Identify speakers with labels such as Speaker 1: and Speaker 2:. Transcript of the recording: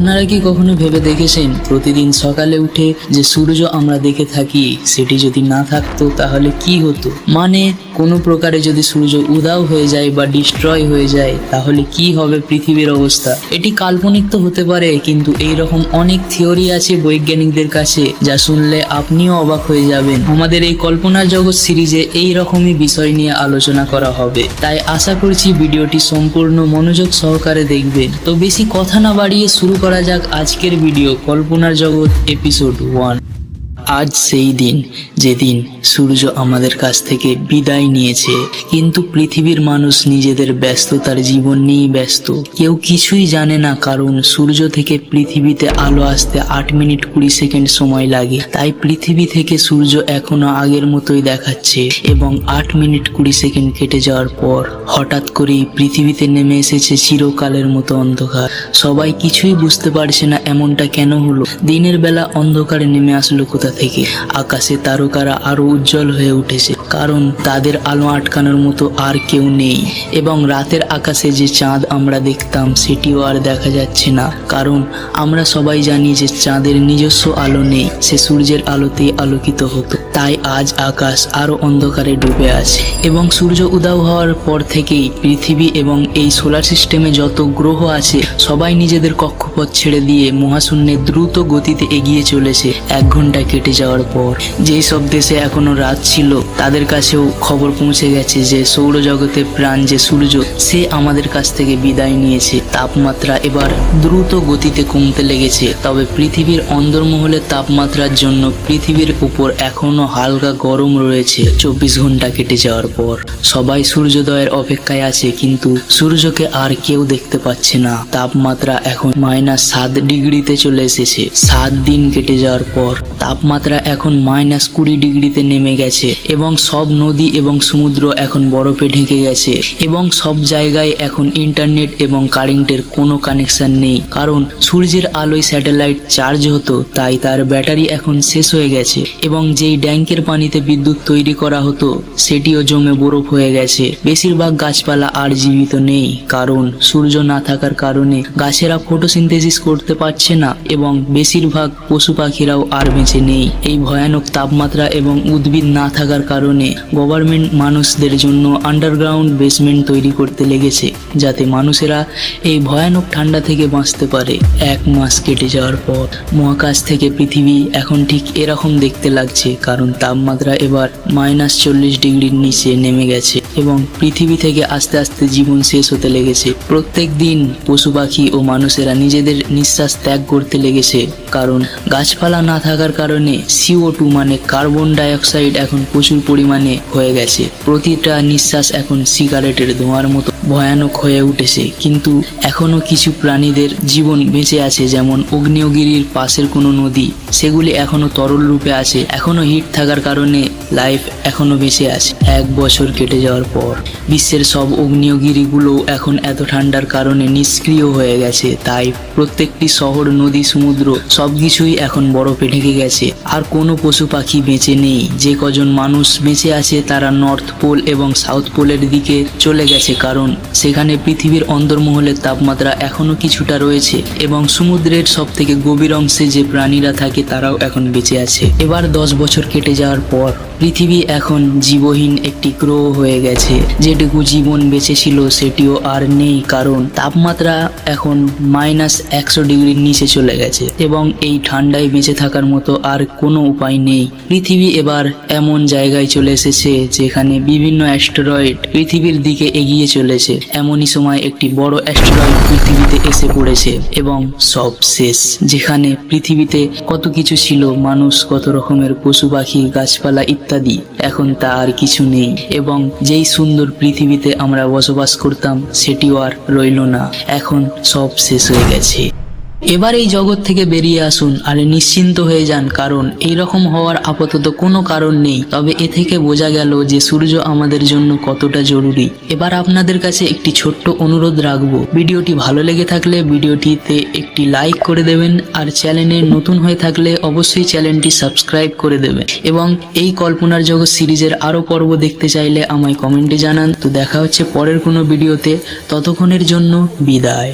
Speaker 1: আপনারা কি কখনো ভেবে দেখেছেন, প্রতিদিন সকালে উঠে যে সূর্য আমরা দেখে থাকি, সেটি যদি না থাকতো তাহলে কি হতো? মানে কোনো প্রকারে যদি সূর্য উদাও হয়ে যায় বা ডিস্ট্রয় হয়ে যায়, তাহলে কি হবে পৃথিবীর অবস্থা? এটি কাল্পনিক তো হতে পারে, কিন্তু এই রকম অনেক থিওরি আছে বৈজ্ঞানিকদের কাছে, যা শুনলে আপনিও অবাক হয়ে যাবেন। আমাদের এই কল্পনার জগৎ সিরিজে এই রকমই বিষয় নিয়ে আলোচনা করা হবে। তাই আশা করছি ভিডিওটি সম্পূর্ণ মনোযোগ সহকারে দেখবেন। তো বেশি কথা না বাড়িয়ে শুরু করা যাক আজকের ভিডিও কল্পনার জগৎ এপিসোড ওয়ান আজ সেই দিন যেদিন সূর্য আমাদের কাছ থেকে বিদায় নিয়েছে। কিন্তু পৃথিবীর মানুষ নিজেদের ব্যস্ততার জীবন নিয়েই ব্যস্ত। কেউ কিছুই জানে না কারণ সূর্য থেকে পৃথিবীতে আলো আসতে আট মিনিট কুড়ি সেকেন্ড সময় লাগে। তাই পৃথিবী থেকে সূর্য এখনও আগের মতোই দেখাচ্ছে এবং আট মিনিট কুড়ি সেকেন্ড কেটে যাওয়ার পর হঠাৎ করেই পৃথিবীতে নেমে এসেছে চিরকালের মতো অন্ধকার। সবাই কিছুই বুঝতে পারছে না এমনটা কেন হলো। দিনের বেলা অন্ধকারে নেমে আসলো কোথা থেকে আকাশে তারকারা আরও উজ্জ্বল হয়ে উঠেছে, কারণ তাদের আলো আটকানোর মতো আর কেউ নেই। এবং রাতের আকাশে যে চাঁদ আমরা দেখতাম, সেটিও আর দেখা যাচ্ছে না, কারণ আমরা সবাই জানি যে চাঁদের নিজস্ব আলো নেই, সে সূর্যের আলোতেই আলোকিত হতো। তাই আজ আকাশ আরও অন্ধকারে ডুবে আছে। এবং সূর্য উদাও হওয়ার পর থেকেই পৃথিবী এবং এই সোলার সিস্টেমে যত গ্রহ আছে, সবাই নিজেদের কক্ষপথ ছেড়ে দিয়ে মহাশূন্যে দ্রুত গতিতে এগিয়ে চলেছে। এক ঘণ্টা কেটে যাওয়ার পর, যেই সব দেশে এখনও রাত ছিল, তাদের কাছেও খবর পৌঁছে গেছে যে সৌরজগতে প্রাণ যে সূর্য, সে আমাদের কাছ থেকে বিদায় নিয়েছে। তাপমাত্রা এবার দ্রুত গতিতে কমতে লেগেছে। তবে পৃথিবীর অন্দরমহলের তাপমাত্রার জন্য পৃথিবীর উপর এখনও হালকা গরম রয়েছে। চব্বিশ ঘণ্টা কেটে যাওয়ার পর, সবাই সূর্যোদয়ের অপেক্ষায় আছে, কিন্তু সূর্যকে আর কেউ দেখতে পাচ্ছে না। তাপমাত্রা এখন মাইনাস সাত ডিগ্রিতে চলে এসেছে। সাত দিন কেটে যাওয়ার পর, তাপমাত্রা এখন মাইনাস কুড়ি ডিগ্রিতে নেমে গেছে এবং সব নদী এবং সমুদ্র এখন বরফে ঢেকে গেছে এবং সব জায়গায় এখন ইন্টারনেট এবং কারেন্টের কোনো কানেকশন নেই। কারণ সূর্যের আলোয় স্যাটেলাইট চার্জ হতো, তাই তার ব্যাটারি এখন শেষ হয়ে গেছে এবং যেই ট্যাঙ্কের পানিতে বিদ্যুৎ তৈরি করা হতো, সেটিও জমে বরফ হয়ে গেছে। বেশিরভাগ গাছপালা আর জীবিত নেই, কারণ সূর্য না থাকার কারণে গাছেরা ফটোসিনথেসিস করতে পারছে না এবং বেশিরভাগ পশু পাখিরাও আর বেঁচে নেই। এই ভয়ানক তাপমাত্রা এবং উদ্ভিদ না থাকার কারণে গভর্নমেন্ট মানুষদের জন্য আন্ডারগ্রাউন্ড বেসমেন্ট তৈরি করতে লেগেছে, যাতে মানুষেরা এই ভয়ানক ঠান্ডা থেকে বাঁচতে পারে। এক মাস কেটে যাওয়ার পর মহাকাশ থেকে পৃথিবী এখন ঠিক এরকম দেখতে লাগছে, কারণ তাপমাত্রা এবার মাইনাস চল্লিশ ডিগ্রির নিচে নেমে গেছে এবং পৃথিবী থেকে আস্তে আস্তে জীবন শেষ হতে লেগেছে। প্রত্যেক দিন পশু পাখি ও মানুষেরা নিজেদের নিঃশ্বাস ত্যাগ করতে লেগেছে, কারণ গাছপালা না থাকার কারণে সিও টু মানে কার্বন ডাইঅক্সাইড এখন প্রচুর পরিমাণে হয়ে গেছে। প্রতিটা নিঃশ্বাস এখন সিগারেটের ধোঁয়ার মতো ভয়ানক হয়ে উঠেছে। কিন্তু এখনও কিছু প্রাণীদের জীবন বেঁচে আছে, যেমন অগ্নেয়গিরির পাশের কোনো নদী। সেগুলি এখনও তরল রূপে আছে। এখনও হিট থাকার কারণে লাইফ এখনও বেঁচে আছে। এক বছর কেটে যাওয়ার পর বিশ্বের সব অগ্নিয়গিরিগুলো এখন এত ঠান্ডার কারণে নিষ্ক্রিয় হয়ে গেছে। তাই প্রত্যেকটি শহর, নদী, সমুদ্র সবকিছুই এখন বরফে ঢেকে গেছে। আর কোনো পশু পাখি বেঁচে নেই। যে কজন মানুষ বেঁচে আছে তারা নর্থ পোল এবং সাউথ পোলের দিকে চলে গেছে কারণ সেখানে পৃথিবীর অন্দরমহলের তাপমাত্রা এখনও কিছুটা রয়েছে এবং সমুদ্রের সব থেকে গভীর অংশে যে প্রাণীরা থাকে তারাও এখন বেঁচে আছে। এবার দশ বছর কেটে যাওয়ার পর পৃথিবী এখন জীবহীন একটি গ্রহ হয়ে গেছে। যেটুকু জীবন বেঁচে ছিল সেটিও আর নেই কারণ তাপমাত্রা এখন মাইনাস একশো ডিগ্রির নিচে চলে গেছে এবং এই ঠান্ডায় বেঁচে থাকার মতো আর কোনো উপায় নেই। পৃথিবী এবার এমন জায়গায় চলে এসেছে যেখানে বিভিন্ন অ্যাস্টেরয়েড পৃথিবীর দিকে এগিয়ে চলেছে। এমনই সময় একটি বড় অ্যাস্টেরয়েড পৃথিবীতে এসে পড়েছে এবং সব শেষ, যেখানে পৃথিবীতে কত কিছু ছিল, মানুষ, কত রকমের পশু পাখি, গাছপালা ইত্যাদি, এখন তা আর কিছু নেই। এবং যেই সুন্দর পৃথিবীতে আমরা বসবাস করতাম, সেটিও আর রইল না। এখন সব শেষ হয়ে গেছে। এবার এই জগৎ থেকে বেরিয়ে আসুন আর নিশ্চিন্ত হয়ে যান, কারণ এই রকম হওয়ার আপাতত কোনো কারণ নেই। তবে এ থেকে বোঝা গেল যে সূর্য আমাদের জন্য কতটা জরুরি। এবার আপনাদের কাছে একটি ছোট্ট অনুরোধ রাখব। ভিডিওটি ভালো লেগে থাকলে ভিডিওটিতে একটি লাইক করে দেবেন আর চ্যানেলে নতুন হয়ে থাকলে অবশ্যই চ্যানেলটি সাবস্ক্রাইব করে দেবেন। এবং এই কল্পনার জগৎ সিরিজের আরও পর্ব দেখতে চাইলে আমায় কমেন্টে জানান। তো দেখা হচ্ছে পরের কোনো ভিডিওতে। ততক্ষণের জন্য বিদায়।